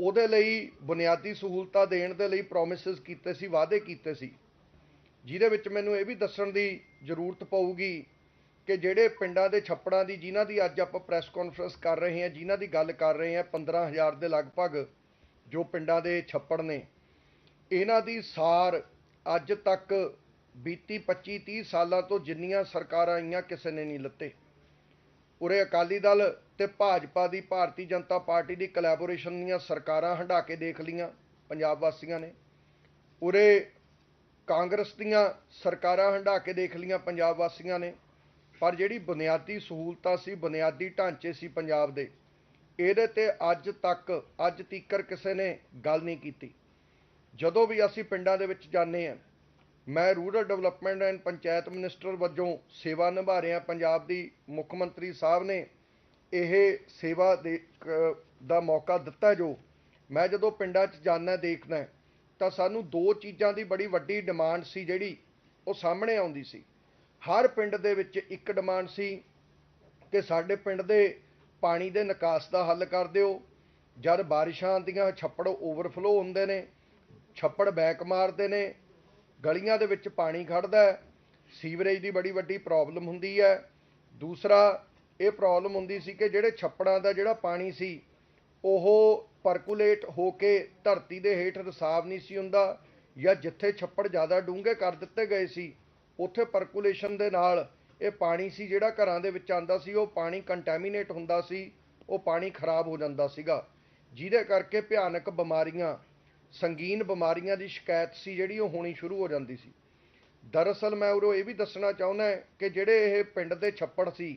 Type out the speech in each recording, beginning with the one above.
ਉਹਦੇ ਲਈ ਬੁਨਿਆਦੀ ਸਹੂਲਤਾਂ ਦੇਣ ਦੇ ਲਈ ਪ੍ਰੋਮਿਸਸ ਕੀਤੇ ਸੀ, ਵਾਅਦੇ ਕੀਤੇ ਸੀ। ਜਿਹਦੇ ਵਿੱਚ ਮੈਨੂੰ ਇਹ ਵੀ ਦੱਸਣ ਦੀ ਜ਼ਰੂਰਤ ਪਊਗੀ ਕਿ ਜਿਹੜੇ ਪਿੰਡਾਂ ਦੇ ਛੱਪੜਾਂ ਦੀ, ਜਿਨ੍ਹਾਂ ਦੀ ਅੱਜ ਆਪਾਂ ਪ੍ਰੈਸ ਕਾਨਫਰੰਸ ਕਰ ਰਹੇ ਹਾਂ, ਜਿਨ੍ਹਾਂ ਦੀ ਗੱਲ ਕਰ ਰਹੇ ਹਾਂ 15000 ਦੇ ਲਗਭਗ ਜੋ ਪਿੰਡਾਂ ਦੇ ਛੱਪੜ ਨੇ, ਇਹਨਾਂ ਦੀ ਸਾਰ ਅੱਜ ਤੱਕ ਬੀਤੀ 25 30 ਸਾਲਾਂ ਤੋਂ ਜਿੰਨੀਆਂ ਸਰਕਾਰਾਂ ਆਈਆਂ, ਕਿਸੇ ਨੇ ਨਹੀਂ ਲੱਤੇ। ਉਰੇ ਅਕਾਲੀ ਦਲ ਤੇ ਭਾਜਪਾ ਦੀ ਭਾਰਤੀ ਜਨਤਾ ਪਾਰਟੀ ਦੀ ਕੋਲੈਬੋਰੇਸ਼ਨ ਦੀਆਂ ਸਰਕਾਰਾਂ ਹੰਢਾ ਕੇ ਦੇਖ ਲੀਆਂ ਪੰਜਾਬ ਵਾਸੀਆਂ ਨੇ। ਉਰੇ ਕਾਂਗਰਸ ਦੀਆਂ ਸਰਕਾਰਾਂ ਹੰਢਾ ਕੇ ਦੇਖ ਲੀਆਂ ਪੰਜਾਬ ਵਾਸੀਆਂ ਨੇ। ਪਰ ਜਿਹੜੀ ਬੁਨਿਆਦੀ ਸਹੂਲਤਾਂ ਸੀ, ਬੁਨਿਆਦੀ ਢਾਂਚੇ ਸੀ ਪੰਜਾਬ ਦੇ, ਇਹਦੇ ਤੇ ਅੱਜ ਤੱਕ, ਅੱਜ ਤੀਕਰ ਕਿਸੇ ਨੇ ਗੱਲ ਨਹੀਂ ਕੀਤੀ। ਜਦੋਂ ਵੀ ਅਸੀਂ ਪਿੰਡਾਂ ਦੇ ਵਿੱਚ ਜਾਂਦੇ ਹਾਂ ਮੈਂ rural development and panchayat minister ਵਜੋਂ ਸੇਵਾ ਨਿਭਾ ਰਿਹਾ ਪੰਜਾਬ ਦੀ ਮੁੱਖ ਮੰਤਰੀ ਸਾਹਿਬ ਨੇ ਇਹ ਸੇਵਾ ਦੇ ਕ- ਦਾ ਮੌਕਾ ਦਿੱਤਾ ਜੋ ਮੈਂ ਜਦੋਂ ਪਿੰਡਾਂ 'ਚ ਜਾਂਦਾ ਦੇਖਦਾ ਤਾਂ ਸਾਨੂੰ ਦੋ ਚੀਜ਼ਾਂ ਦੀ ਬੜੀ ਵੱਡੀ ਡਿਮਾਂਡ ਸੀ ਜਿਹੜੀ ਉਹ ਸਾਹਮਣੇ ਆਉਂਦੀ ਸੀ। ਹਰ ਪਿੰਡ ਦੇ ਵਿੱਚ ਇੱਕ ਡਿਮਾਂਡ ਸੀ ਕਿ ਸਾਡੇ ਪਿੰਡ ਦੇ ਪਾਣੀ ਦੇ ਨਿਕਾਸ ਦਾ ਹੱਲ ਕਰ ਦਿਓ। ਜਦ ਬਾਰਿਸ਼ਾਂ ਆਉਂਦੀਆਂ, ਛੱਪੜ ਓਵਰਫਲੋ ਹੁੰਦੇ ਨੇ, ਛੱਪੜ ਬੈਕ ਮਾਰਦੇ ਨੇ ਗਲੀਆਂ ਦੇ ਵਿੱਚ ਪਾਣੀ ਖੜਦਾ ਹੈ, ਸੀਵਰੇਜ ਦੀ ਬੜੀ ਵੱਡੀ ਪ੍ਰੋਬਲਮ ਹੁੰਦੀ ਹੈ। ਦੂਸਰਾ, ਇਹ ਪ੍ਰੋਬਲਮ ਹੁੰਦੀ ਸੀ ਕਿ ਜਿਹੜੇ ਛੱਪੜਾਂ ਦਾ ਜਿਹੜਾ ਪਾਣੀ ਸੀ, ਉਹ ਪਰਕੂਲੇਟ ਹੋ ਕੇ ਧਰਤੀ ਦੇ ਹੇਠ ਰਸਾਵ ਨਹੀਂ ਸੀ ਹੁੰਦਾ ਜਾਂ ਜਿੱਥੇ ਛੱਪੜ ਜ਼ਿਆਦਾ ਡੂੰਘੇ ਕਰ ਦਿੱਤੇ ਗਏ ਸੀ, ਉੱਥੇ ਪਰਕੂਲੇਸ਼ਨ ਦੇ ਨਾਲ ਇਹ ਪਾਣੀ ਸੀ ਜਿਹੜਾ ਘਰਾਂ ਦੇ ਵਿੱਚ ਆਂਦਾ ਸੀ, ਉਹ ਪਾਣੀ ਕੰਟੈਮੀਨੇਟ ਹੁੰਦਾ ਸੀ, ਉਹ ਪਾਣੀ ਖਰਾਬ ਹੋ ਜਾਂਦਾ ਸੀਗਾ। ਜਿਹਦੇ ਕਰਕੇ ਭਿਆਨਕ ਬਿਮਾਰੀਆਂ ਸੰਗੀਨ ਬਿਮਾਰੀਆਂ ਦੀ ਸ਼ਿਕਾਇਤ ਸੀ ਜਿਹੜੀ ਉਹ ਹੋਣੀ ਸ਼ੁਰੂ ਹੋ ਜਾਂਦੀ ਸੀ। ਦਰਅਸਲ ਮੈਂ ਉਰੋਂ ਇਹ ਵੀ ਦੱਸਣਾ ਚਾਹੁੰਦਾ ਕਿ ਜਿਹੜੇ ਇਹ ਪਿੰਡ ਦੇ ਛੱਪੜ ਸੀ,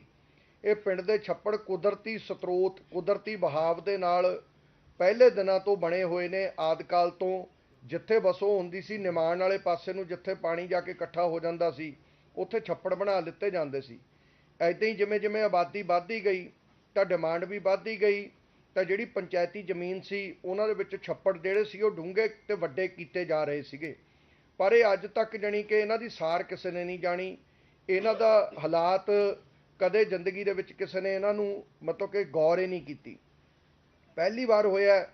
ਇਹ ਪਿੰਡ ਦੇ ਛੱਪੜ ਕੁਦਰਤੀ ਸਰੋਤ ਕੁਦਰਤੀ ਬਹਾਵ ਦੇ ਨਾਲ ਪਹਿਲੇ ਦਿਨਾਂ ਤੋਂ ਬਣੇ ਹੋਏ ਨੇ ਆਦਿਕਾਲ ਤੋਂ, ਜਿੱਥੇ ਵਸੋਂ ਹੁੰਦੀ ਸੀ, ਨਿਮਾਣ ਵਾਲੇ ਪਾਸੇ ਨੂੰ ਜਿੱਥੇ ਪਾਣੀ ਜਾ ਕੇ ਇਕੱਠਾ ਹੋ ਜਾਂਦਾ ਸੀ, ਉੱਥੇ ਛੱਪੜ ਬਣਾ ਲਿੱਤੇ ਜਾਂਦੇ ਸੀ। ਐਦਾਂ ਹੀ ਜਿਵੇਂ ਜਿਵੇਂ ਆਬਾਦੀ ਵੱਧਦੀ ਗਈ, ਤਾਂ ਡਿਮਾਂਡ ਵੀ ਵੱਧਦੀ ਗਈ ਤਾਂ ਜਿਹੜੀ ਪੰਚਾਇਤੀ ਜ਼ਮੀਨ ਸੀ, ਉਹਨਾਂ ਦੇ ਵਿੱਚ ਛੱਪੜ ਜਿਹੜੇ ਸੀ, ਉਹ ਡੂੰਘੇ ਤੇ ਵੱਡੇ ਕੀਤੇ ਜਾ ਰਹੇ ਸੀਗੇ। ਪਰ ਇਹ ਅੱਜ ਤੱਕ ਜਾਣੀ ਕਿ ਇਹਨਾਂ ਦੀ ਸਾਰ ਕਿਸੇ ਨੇ ਨਹੀਂ ਜਾਣੀ। ਇਹਨਾਂ ਦਾ ਹਾਲਾਤ ਕਦੇ ਜ਼ਿੰਦਗੀ ਦੇ ਵਿੱਚ ਕਿਸੇ ਨੇ ਇਹਨਾਂ ਨੂੰ ਮਤਲਬ ਕਿ ਗੌਰ ਹੀ ਨਹੀਂ ਕੀਤੀ। ਪਹਿਲੀ ਵਾਰ ਹੋਇਆ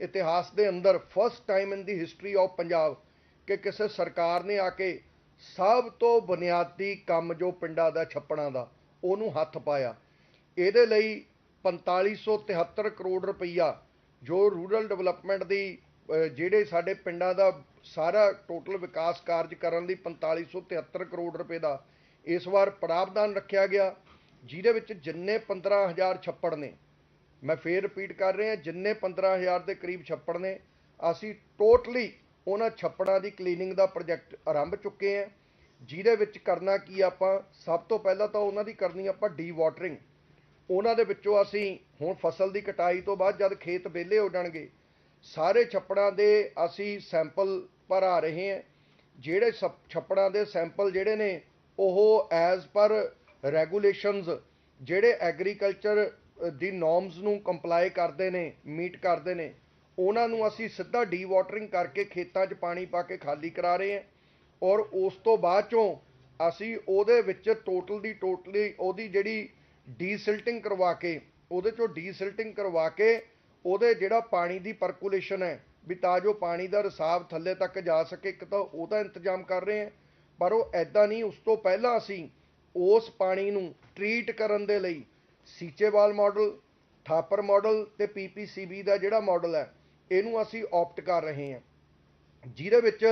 ਇਤਿਹਾਸ ਦੇ ਅੰਦਰ first time in the history of Punjab ਕਿ ਕਿਸੇ ਸਰਕਾਰ ਨੇ ਆ ਕੇ ਸਭ ਤੋਂ ਬੁਨਿਆਦੀ ਕੰਮ ਜੋ ਪਿੰਡਾਂ ਦਾ, ਛੱਪੜਾਂ ਦਾ, ਉਹਨੂੰ ਹੱਥ ਪਾਇਆ। ਇਹਦੇ ਲਈ 4573 ਕਰੋੜ ਰੁਪਈਆ ਜੋ ਰੂਰਲ ਡਿਵੈਲਪਮੈਂਟ ਦੀ ਜਿਹੜੇ ਸਾਡੇ ਪਿੰਡਾਂ ਦਾ ਸਾਰਾ ਟੋਟਲ ਵਿਕਾਸ ਕਾਰਜ ਕਰਨ ਲਈ 4573 ਕਰੋੜ ਰੁਪਏ ਦਾ ਇਸ ਵਾਰ ਪ੍ਰਾਵਧਾਨ ਰੱਖਿਆ ਗਿਆ, ਜਿਹਦੇ ਵਿੱਚ ਜਿੰਨੇ 15000 ਛੱਪੜ ਨੇ। ਮੈਂ ਫੇਰ ਰਿਪੀਟ ਕਰ ਰਿਹਾ, ਜਿੰਨੇ 15000 ਦੇ ਕਰੀਬ ਛੱਪੜ ਨੇ, ਅਸੀਂ ਟੋਟਲੀ ਉਹਨਾਂ ਛੱਪੜਾਂ ਦੀ ਕਲੀਨਿੰਗ ਦਾ ਪ੍ਰੋਜੈਕਟ ਆਰੰਭ ਚੁੱਕੇ ਹਾਂ, ਜਿਹਦੇ ਵਿੱਚ ਕਰਨਾ ਕੀ ਆਪਾਂ, ਸਭ ਤੋਂ ਪਹਿਲਾਂ ਤਾਂ ਉਹਨਾਂ ਦੀ ਕਰਨੀ ਆਪਾਂ ਡੀ ਵਾਟਰਿੰਗ ਉਹਨਾਂ ਦੇ ਵਿੱਚੋਂ ਅਸੀਂ ਹੁਣ ਫਸਲ ਦੀ ਕਟਾਈ ਤੋਂ ਬਾਅਦ ਜਦ ਖੇਤ ਵਿਹਲੇ ਹੋ ਜਾਣਗੇ, ਸਾਰੇ ਛੱਪੜਾਂ ਦੇ ਅਸੀਂ ਸੈਂਪਲ ਭਰਾ ਰਹੇ ਹਾਂ। ਜਿਹੜੇ ਸਪ- ਛੱਪੜਾਂ ਦੇ ਸੈਂਪਲ ਜਿਹੜੇ ਨੇ, ਉਹ ਐਜ਼ ਪਰ ਰੈਗੂਲੇਸ਼ਨਸ ਜਿਹੜੇ ਐਗਰੀਕਲਚਰ ਦੀ ਨੋਰਮਸ ਨੂੰ ਕੰਪਲਾਈ ਕਰਦੇ ਨੇ ਮੀਟ ਕਰਦੇ ਨੇ, ਉਹਨਾਂ ਨੂੰ ਅਸੀਂ ਸਿੱਧਾ ਡੀ ਵਾਟਰਿੰਗ ਕਰਕੇ ਖੇਤਾਂ 'ਚ ਪਾਣੀ ਪਾ ਕੇ ਖਾਲੀ ਕਰਾ ਰਹੇ ਹਾਂ। ਔਰ ਉਸ ਤੋਂ ਬਾਅਦ ਚੋਂ ਅਸੀਂ ਉਹਦੇ ਵਿੱਚ ਟੋਟਲ ਦੀ ਟੋਟਲੀ ਉਹਦੀ ਜਿਹੜੀ ਡੀਸਿਲਟਿੰਗ ਕਰਵਾ ਕੇ, ਉਹਦੇ ਚੋਂ ਡੀਸਿਲਟਿੰਗ ਕਰਵਾ ਕੇ ਉਹਦੇ ਜਿਹੜਾ ਪਾਣੀ ਦੀ ਪਰਕੂਲੇਸ਼ਨ ਹੈ, ਵੀ ਤਾਂ ਜੋ ਪਾਣੀ ਦਾ ਰਿਸਾਵ ਥੱਲੇ ਤੱਕ ਜਾ ਸਕੇ, ਇੱਕ ਤਾਂ ਉਹਦਾ ਇੰਤਜ਼ਾਮ ਕਰ ਰਹੇ ਹਾਂ। ਪਰ ਉਹ ਐਦਾਂ ਨਹੀਂ, ਉਸ ਤੋਂ ਪਹਿਲਾਂ ਅਸੀਂ ਉਸ ਪਾਣੀ ਨੂੰ ਟਰੀਟ ਕਰਨ ਦੇ ਲਈ ਸੀਚੇਵਾਲ ਮਾਡਲ ਥਾਪਰ ਮਾਡਲ ਤੇ ਪੀਪੀਸੀਬੀ ਦਾ ਜਿਹੜਾ ਮਾਡਲ ਹੈ, ਇਹਨੂੰ ਅਸੀਂ ਆਪਟ ਕਰ ਰਹੇ ਹਾਂ। ਜਿਹਦੇ ਵਿੱਚ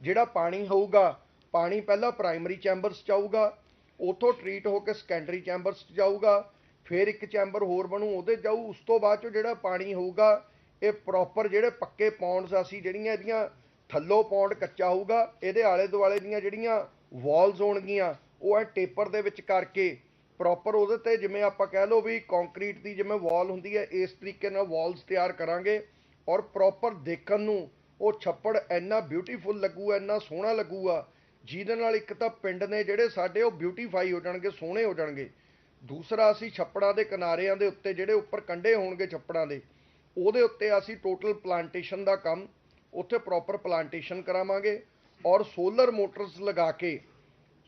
ਜਿਹੜਾ ਪਾਣੀ ਹੋਊਗਾ, ਪਾਣੀ ਪਹਿਲਾਂ ਪ੍ਰਾਇਮਰੀ ਚੈਂਬਰਸ 'ਚ ਆਊਗਾ ਉਥੋਂ ਟਰੀਟ ਹੋ ਕੇ ਸੈਕੰਡਰੀ ਚੈਂਬਰਸ 'ਚ ਜਾਊਗਾ, ਫਿਰ ਇੱਕ ਚੈਂਬਰ ਹੋਰ ਬਣੂ, ਉਹਦੇ ਜਾਊ, ਉਸ ਤੋਂ ਬਾਅਦ 'ਚੋਂ ਜਿਹੜਾ ਪਾਣੀ ਹੋਊਗਾ, ਇਹ ਪ੍ਰੋਪਰ ਜਿਹੜੇ ਪੱਕੇ ਪੌਂਡਸ ਅਸੀਂ ਜਿਹੜੀਆਂ ਇਹਦੀਆਂ, ਥੱਲੋਂ ਪੌਂਡ ਕੱਚਾ ਹੋਊਗਾ, ਇਹਦੇ ਆਲੇ ਦੁਆਲੇ ਦੀਆਂ ਜਿਹੜੀਆਂ ਵਾਲਸ ਹੋਣਗੀਆਂ, ਉਹ ਐ ਟੇਪਰ ਦੇ ਵਿੱਚ ਕਰਕੇ ਪ੍ਰੋਪਰ ਉਹਦੇ ਤੇ ਜਿਵੇਂ ਆਪਾਂ ਕਹਿ ਲਓ ਵੀ ਕੰਕਰੀਟ ਦੀ ਜਿਵੇਂ ਵਾਲ ਹੁੰਦੀ ਹੈ, ਇਸ ਤਰੀਕੇ ਨਾਲ ਵਾਲਸ ਤਿਆਰ ਕਰਾਂਗੇ ਔਰ ਪ੍ਰੋਪਰ ਦੇਖਣ ਨੂੰ ਉਹ ਛੱਪੜ ਇੰਨਾ ਬਿਊਟੀਫੁਲ ਲੱਗੂਗਾ ਇੰਨਾ ਸੋਹਣਾ ਲੱਗੂਗਾ ਜਿਹਦੇ ਨਾਲ ਇੱਕ ਤਾਂ ਪਿੰਡ ਨੇ ਜਿਹੜੇ ਸਾਡੇ ਉਹ ਬਿਊਟੀਫਾਈ ਹੋ ਜਾਣਗੇ, ਸੋਹਣੇ ਹੋ ਜਾਣਗੇ। ਦੂਸਰਾ ਅਸੀਂ ਛੱਪੜਾਂ ਦੇ ਕਿਨਾਰਿਆਂ ਦੇ ਉੱਤੇ ਜਿਹੜੇ ਉੱਪਰ ਕੰਢੇ ਹੋਣਗੇ ਛੱਪੜਾਂ ਦੇ, ਉਹਦੇ ਉੱਤੇ ਅਸੀਂ ਟੋਟਲ ਪਲਾਂਟੇਸ਼ਨ ਦਾ ਕੰਮ, ਉੱਥੇ ਪ੍ਰੋਪਰ ਪਲਾਂਟੇਸ਼ਨ ਕਰਾਵਾਂਗੇ ਔਰ ਸੋਲਰ ਮੋਟਰਸ ਲਗਾ ਕੇ,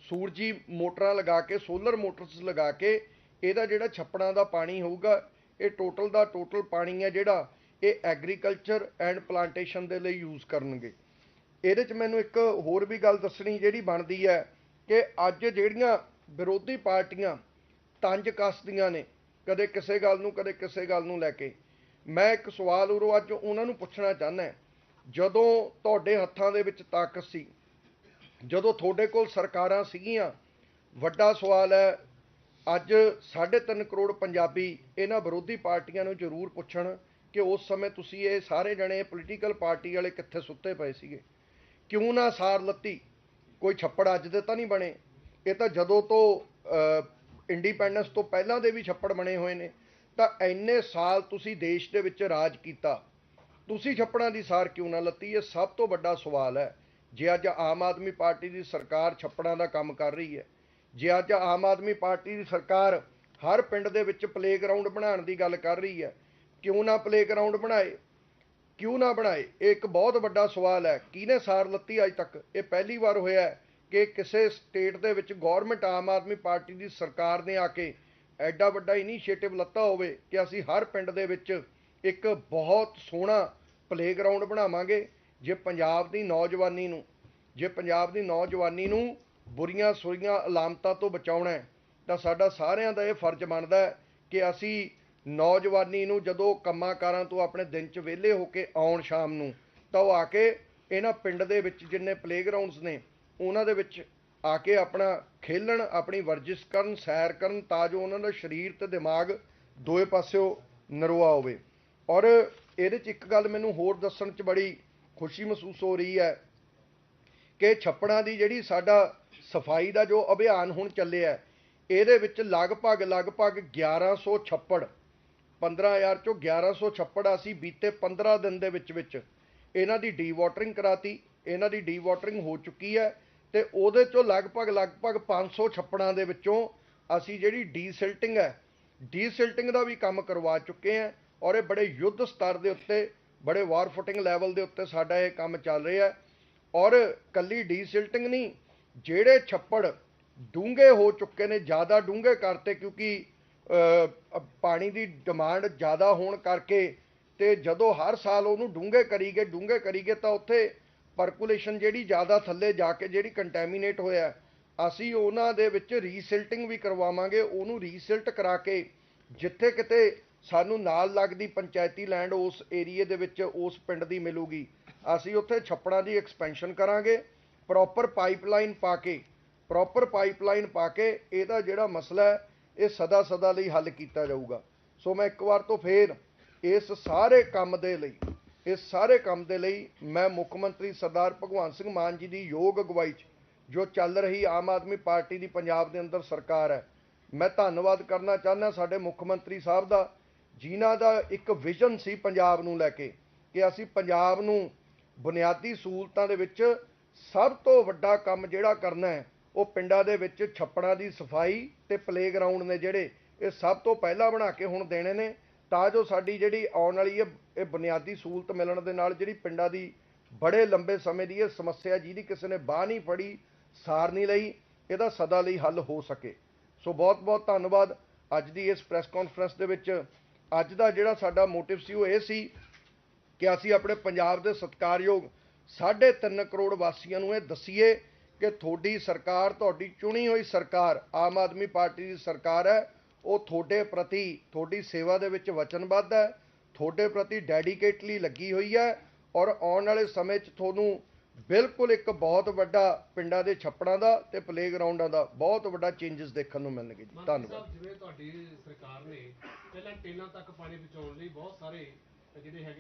ਸੂਰਜੀ ਮੋਟਰਾਂ ਲਗਾ ਕੇ ਸੋਲਰ ਮੋਟਰਸ ਲਗਾ ਕੇ ਇਹਦਾ ਜਿਹੜਾ ਛੱਪੜਾਂ ਦਾ ਪਾਣੀ ਹੋਊਗਾ, ਇਹ ਟੋਟਲ ਦਾ ਟੋਟਲ ਪਾਣੀ ਹੈ ਜਿਹੜਾ ਇਹ ਐਗਰੀਕਲਚਰ ਐਂਡ ਪਲਾਂਟੇਸ਼ਨ ਦੇ ਲਈ ਯੂਜ਼ ਕਰਨਗੇ। ਇਹਦੇ 'ਚ ਮੈਨੂੰ ਇੱਕ ਹੋਰ ਵੀ ਗੱਲ ਦੱਸਣੀ ਜਿਹੜੀ ਬਣਦੀ ਹੈ ਕਿ ਅੱਜ ਜਿਹੜੀਆਂ ਵਿਰੋਧੀ ਪਾਰਟੀਆਂ ਤੰਜ ਕੱਸਦੀਆਂ ਨੇ, ਕਦੇ ਕਿਸੇ ਗੱਲ ਨੂੰ, ਕਦੇ ਕਿਸੇ ਗੱਲ ਨੂੰ ਲੈ ਕੇ, ਮੈਂ ਇੱਕ ਸਵਾਲ ਉਰੋਂ ਅੱਜ ਉਹਨਾਂ ਨੂੰ ਪੁੱਛਣਾ ਚਾਹੁੰਦਾ ਜਦੋਂ ਤੁਹਾਡੇ ਹੱਥਾਂ ਦੇ ਵਿੱਚ ਤਾਕਤ ਸੀ, ਜਦੋਂ ਤੁਹਾਡੇ ਕੋਲ ਸਰਕਾਰਾਂ ਸੀਗੀਆਂ, ਵੱਡਾ ਸਵਾਲ ਹੈ, ਅੱਜ 3.5 ਕਰੋੜ ਪੰਜਾਬੀ ਇਹਨਾਂ ਵਿਰੋਧੀ ਪਾਰਟੀਆਂ ਨੂੰ ਜ਼ਰੂਰ ਪੁੱਛਣ ਕਿ ਉਸ ਸਮੇਂ ਤੁਸੀਂ ਇਹ ਸਾਰੇ ਜਣੇ ਪੋਲੀਟੀਕਲ ਪਾਰਟੀ ਵਾਲੇ ਕਿੱਥੇ ਸੁੱਤੇ ਪਏ ਸੀਗੇ। ਕਿਉਂ ਨਾ ਸਾਰ ਲੱਤੀ? ਕੋਈ ਛੱਪੜ ਅੱਜ ਦੇ ਤਾਂ ਨਹੀਂ ਬਣੇ। ਇਹ ਤਾਂ ਜਦੋਂ ਤੋਂ ਇੰਡੀਪੈਂਡੈਂਸ ਤੋਂ ਪਹਿਲਾਂ ਦੇ ਵੀ ਛੱਪੜ ਬਣੇ ਹੋਏ ਨੇ। ਤਾਂ ਇੰਨੇ ਸਾਲ ਤੁਸੀਂ ਦੇਸ਼ ਦੇ ਵਿੱਚ ਰਾਜ ਕੀਤਾ। ਤੁਸੀਂ ਛੱਪੜਾਂ ਦੀ ਸਾਰ ਕਿਉਂ ਨਾ ਲੱਤੀ? ਇਹ ਸਭ ਤੋਂ ਵੱਡਾ ਸਵਾਲ ਹੈ। ਜੇ ਅੱਜ ਆਮ ਆਦਮੀ ਪਾਰਟੀ ਦੀ ਸਰਕਾਰ ਛੱਪੜਾਂ ਦਾ ਕੰਮ ਕਰ ਰਹੀ ਹੈ, ਜੇ ਅੱਜ ਆਮ ਆਦਮੀ ਪਾਰਟੀ ਦੀ ਸਰਕਾਰ ਹਰ ਪਿੰਡ ਦੇ ਵਿੱਚ ਪਲੇਗਰਾਉਂਡ ਬਣਾਉਣ ਦੀ ਗੱਲ ਕਰ ਰਹੀ ਹੈ, ਕਿਉਂ ਨਾ ਪਲੇਗਰਾਉਂਡ ਬਣਾਏ? ਕਿਉਂ ਨਾ ਬਣਾਏ? ਇਹ ਇੱਕ ਬਹੁਤ ਵੱਡਾ ਸਵਾਲ ਹੈ। ਕਿਹਨੇ ਸਾਰ ਲੱਤੀ ਅੱਜ ਤੱਕ? ਇਹ ਪਹਿਲੀ ਵਾਰ ਹੋਇਆ ਹੈ ਕਿ ਕਿਸੇ ਸਟੇਟ ਦੇ ਵਿੱਚ ਗਵਰਨਮੈਂਟ ਆਮ ਆਦਮੀ ਪਾਰਟੀ ਦੀ ਸਰਕਾਰ ਨੇ ਆ ਕੇ ਐਡਾ ਵੱਡਾ ਇਨੀਸ਼ੀਏਟਿਵ ਲੱਤਾ ਹੋਵੇ ਕਿ ਅਸੀਂ ਹਰ ਪਿੰਡ ਦੇ ਵਿੱਚ ਇੱਕ ਬਹੁਤ ਸੋਹਣਾ ਪਲੇਗਰਾਉਂਡ ਬਣਾਵਾਂਗੇ। ਜੇ ਪੰਜਾਬ ਦੀ ਨੌਜਵਾਨੀ ਨੂੰ, ਜੇ ਪੰਜਾਬ ਦੀ ਨੌਜਵਾਨੀ ਨੂੰ ਬੁਰੀਆਂ ਸੁਰੀਆਂ ਅਲਾਮਤਾਂ ਤੋਂ ਬਚਾਉਣਾ ਹੈ, ਤਾਂ ਸਾਡਾ ਸਾਰਿਆਂ ਦਾ ਇਹ ਫਰਜ਼ ਬਣਦਾ ਹੈ ਕਿ ਅਸੀਂ ਨੌਜਵਾਨੀ ਨੂੰ ਜਦੋਂ ਕੰਮਾਂ ਕਾਰਾਂ ਤੋਂ ਆਪਣੇ ਦਿਨ 'ਚ ਵਿਹਲੇ ਹੋ ਕੇ ਆਉਣ ਸ਼ਾਮ ਨੂੰ, ਤਾਂ ਉਹ ਆ ਕੇ ਇਹਨਾਂ ਪਿੰਡ ਦੇ ਵਿੱਚ ਜਿੰਨੇ ਪਲੇਗਰਾਉਂਡਸ ਨੇ, ਉਹਨਾਂ ਦੇ ਵਿੱਚ ਆ ਕੇ ਆਪਣਾ ਖੇਲਣ, ਆਪਣੀ ਵਰਜਿਸ਼ ਕਰਨ, ਸੈਰ ਕਰਨ, ਤਾਂ ਜੋ ਉਹਨਾਂ ਦਾ ਸਰੀਰ ਤੇ ਦਿਮਾਗ ਦੋਏ ਪਾਸਿਓ ਨਰਵਾ ਹੋਵੇ। ਔਰ ਇਹਦੇ 'ਚ ਇੱਕ ਗੱਲ ਮੈਨੂੰ ਹੋਰ ਦੱਸਣ 'ਚ ਬੜੀ ਖੁਸ਼ੀ ਮਹਿਸੂਸ ਹੋ ਰਹੀ ਹੈ ਕਿ ਛੱਪੜਾਂ ਦੀ ਜਿਹੜੀ ਸਾਡਾ ਸਫ਼ਾਈ ਦਾ ਜੋ ਅਭਿਆਨ ਹੁਣ ਚੱਲਿਆ, ਇਹਦੇ ਵਿੱਚ ਲਗਭਗ ਲਗਭਗ 1100 ਛੱਪੜ 15000 ਚੋਂ 1100 ਛੱਪੜ ਅਸੀਂ ਬੀਤੇ 15 ਦਿਨ ਦੇ ਵਿੱਚ ਵਿੱਚ। ਇਹਨਾਂ ਦੀ ਡੀਵਾਟਰਿੰਗ ਕਰਾਤੀ, ਇਹਨਾਂ ਦੀ ਡੀਵਾਟਰਿੰਗ ਹੋ ਚੁੱਕੀ ਹੈ ਤੇ ਉਹਦੇ ਚੋਂ ਲਗਭਗ ਲਗਭਗ 500 ਛੱਪੜਾਂ ਦੇ ਵਿੱਚੋਂ ਅਸੀਂ ਜਿਹੜੀ ਡੀਸਿਲਟਿੰਗ ਹੈ, ਡੀਸਿਲਟਿੰਗ ਦਾ ਵੀ ਕੰਮ ਕਰਵਾ ਚੁੱਕੇ ਹਾਂ ਔਰ ਇਹ ਬੜੇ ਯੁੱਧ ਸਤਰ ਦੇ ਉੱਤੇ, ਬੜੇ ਵਾਰ ਫੁੱਟਿੰਗ ਲੈਵਲ ਦੇ ਉੱਤੇ ਸਾਡਾ ਇਹ ਕੰਮ ਚੱਲ ਰਿਹਾ ਹੈ। ਔਰ ਕੱਲੀ ਡੀਸਿਲਟਿੰਗ ਨਹੀਂ, ਜਿਹੜੇ ਛੱਪੜ ਡੂੰਘੇ ਹੋ ਚੁੱਕੇ ਨੇ, ਜ਼ਿਆਦਾ ਡੂੰਘੇ ਕਰਤੇ ਕਿਉਂਕਿ ਪਾਣੀ ਦੀ ਡਿਮਾਂਡ ਜ਼ਿਆਦਾ ਹੋਣ ਕਰਕੇ ਤੇ ਜਦੋਂ ਹਰ ਸਾਲ ਉਹਨੂੰ ਡੂੰਘੇ ਕਰੀਗੇ ਡੂੰਘੇ ਕਰੀਗੇ ਤਾਂ ਉੱਥੇ ਪਰਕੂਲੇਸ਼ਨ ਜਿਹੜੀ ਜ਼ਿਆਦਾ ਥੱਲੇ ਜਾ ਕੇ ਜਿਹੜੀ ਕੰਟੈਮੀਨੇਟ ਹੋਇਆ ਅਸੀਂ ਉਹਨਾਂ ਦੇ ਵਿੱਚ ਰੀਸਿਲਟਿੰਗ ਵੀ ਕਰਵਾਵਾਂਗੇ, ਉਹਨੂੰ ਰੀਸਿਲਟ ਕਰਾ ਕੇ ਜਿੱਥੇ ਕਿਤੇ ਸਾਨੂੰ ਨਾਲ ਲੱਗਦੀ ਪੰਚਾਇਤੀ ਲੈਂਡ ਉਸ ਏਰੀਏ ਦੇ ਵਿੱਚ, ਉਸ ਪਿੰਡ ਦੀ ਮਿਲੂਗੀ, ਅਸੀਂ ਉੱਥੇ ਛੱਪੜਾਂ ਦੀ ਐਕਸਪੈਂਸ਼ਨ ਕਰਾਂਗੇ ਪ੍ਰੋਪਰ ਪਾਈਪਲਾਈਨ ਪਾ ਕੇ ਪ੍ਰੋਪਰ ਪਾਈਪਲਾਈਨ ਪਾ ਕੇ ਇਹਦਾ ਜਿਹੜਾ ਮਸਲਾ ਹੈ ਇਹ ਸਦਾ ਸਦਾ ਲਈ ਹੱਲ ਕੀਤਾ ਜਾਊਗਾ। ਸੋ ਮੈਂ ਇੱਕ ਵਾਰ ਤੋਂ ਫੇਰ ਇਸ ਸਾਰੇ ਕੰਮ ਦੇ ਲਈ, ਇਸ ਸਾਰੇ ਕੰਮ ਦੇ ਲਈ ਮੈਂ ਮੁੱਖ ਮੰਤਰੀ ਸਰਦਾਰ ਭਗਵੰਤ ਸਿੰਘ ਮਾਨ ਜੀ ਦੀ ਯੋਗ ਅਗਵਾਈ 'ਚ, ਜੋ ਚੱਲ ਰਹੀ ਆਮ ਆਦਮੀ ਪਾਰਟੀ ਦੀ ਪੰਜਾਬ ਦੇ ਅੰਦਰ ਸਰਕਾਰ ਹੈ, ਮੈਂ ਧੰਨਵਾਦ ਕਰਨਾ ਚਾਹੁੰਦਾ ਸਾਡੇ ਮੁੱਖ ਮੰਤਰੀ ਸਾਹਿਬ ਦਾ, ਜਿਨ੍ਹਾਂ ਦਾ ਇੱਕ ਵਿਜ਼ਨ ਸੀ ਪੰਜਾਬ ਨੂੰ ਲੈ ਕੇ ਕਿ ਅਸੀਂ ਪੰਜਾਬ ਨੂੰ ਬੁਨਿਆਦੀ ਸਹੂਲਤਾਂ ਦੇ ਵਿੱਚ ਸਭ ਤੋਂ ਵੱਡਾ ਕੰਮ ਜਿਹੜਾ ਕਰਨਾ ਹੈ ਉਹ ਪਿੰਡਾਂ ਦੇ ਵਿੱਚ ਛੱਪੜਾਂ ਦੀ ਸਫ਼ਾਈ ਤੇ ਪਲੇਗਰਾਉਂਡ ਨੇ ਜਿਹੜੇ, ਇਹ ਸਭ ਤੋਂ ਪਹਿਲਾਂ ਬਣਾ ਕੇ ਹੁਣ ਦੇਣੇ ਨੇ। ਤਾਂ ਜੋ ਸਾਡੀ ਜਿਹੜੀ ਆਉਣ ਵਾਲੀ ਹੈ ਇਹ ਬੁਨਿਆਦੀ ਸਹੂਲਤ ਮਿਲਣ ਦੇ ਨਾਲ ਜਿਹੜੀ ਪਿੰਡਾਂ ਦੀ ਬੜੇ ਲੰਬੇ ਸਮੇਂ ਦੀ ਇਹ ਸਮੱਸਿਆ ਜਿਹਦੀ ਕਿਸੇ ਨੇ ਬਾਹ ਨਹੀਂ ਫੜੀ, ਸਾਰ ਨਹੀਂ ਲਈ, ਇਹਦਾ ਸਦਾ ਲਈ ਹੱਲ ਹੋ ਸਕੇ। ਸੋ ਬਹੁਤ ਬਹੁਤ ਧੰਨਵਾਦ ਅੱਜ ਦੀ ਇਸ ਪ੍ਰੈਸ ਕਾਨਫਰੰਸ ਦੇ ਵਿੱਚ। ਅੱਜ ਦਾ ਜਿਹੜਾ ਸਾਡਾ ਮੋਟਿਵ ਸੀ ਉਹ ਇਹ ਸੀ ਕਿ ਅਸੀਂ ਆਪਣੇ ਪੰਜਾਬ ਦੇ ਸਤਿਕਾਰਯੋਗ 3.5 ਕਰੋੜ ਵਾਸੀਆਂ ਨੂੰ ਇਹ ਦਸੀਏ ਕਿ ਤੁਹਾਡੀ ਸਰਕਾਰ ਤੁਹਾਡੀ ਚੁਣੀ ਹੋਈ ਸਰਕਾਰ ਆਮ ਆਦਮੀ ਪਾਰਟੀ ਦੀ ਸਰਕਾਰ ਹੈ ਉਹ ਤੁਹਾਡੇ ਪ੍ਰਤੀ ਤੁਹਾਡੀ ਸੇਵਾ ਦੇ ਵਿੱਚ ਵਚਨਬੱਧ ਹੈ ਤੁਹਾਡੇ ਪ੍ਰਤੀ ਡੈਡੀਕੇਟਲੀ ਲੱਗੀ ਹੋਈ ਹੈ ਔਰ ਆਉਣ ਵਾਲੇ ਸਮੇਂ 'ਚ ਤੁਹਾਨੂੰ ਬਿਲਕੁਲ ਇੱਕ ਬਹੁਤ ਵੱਡਾ ਪਿੰਡਾਂ ਦੇ ਛੱਪੜਾਂ ਦਾ ਤੇ ਪਲੇਗਰਾਉਂਡਾਂ ਦਾ ਬਹੁਤ ਵੱਡਾ ਚੇਂਜਸ ਦੇਖਣ ਨੂੰ ਮਿਲਣਗੇ ਜੀ। ਧੰਨਵਾਦ। ਜਿਵੇਂ ਤੁਹਾਡੀ ਸਰਕਾਰ ਨੇ ਪਹਿਲਾਂ ਟੇਲਾਂ ਤੱਕ ਪਾਣੀ ਪਹੁੰਚਾਉਣ ਲਈ ਬਹੁਤ ਸਾਰੇ ਜਿਹੜੇ ਹੈਗੇ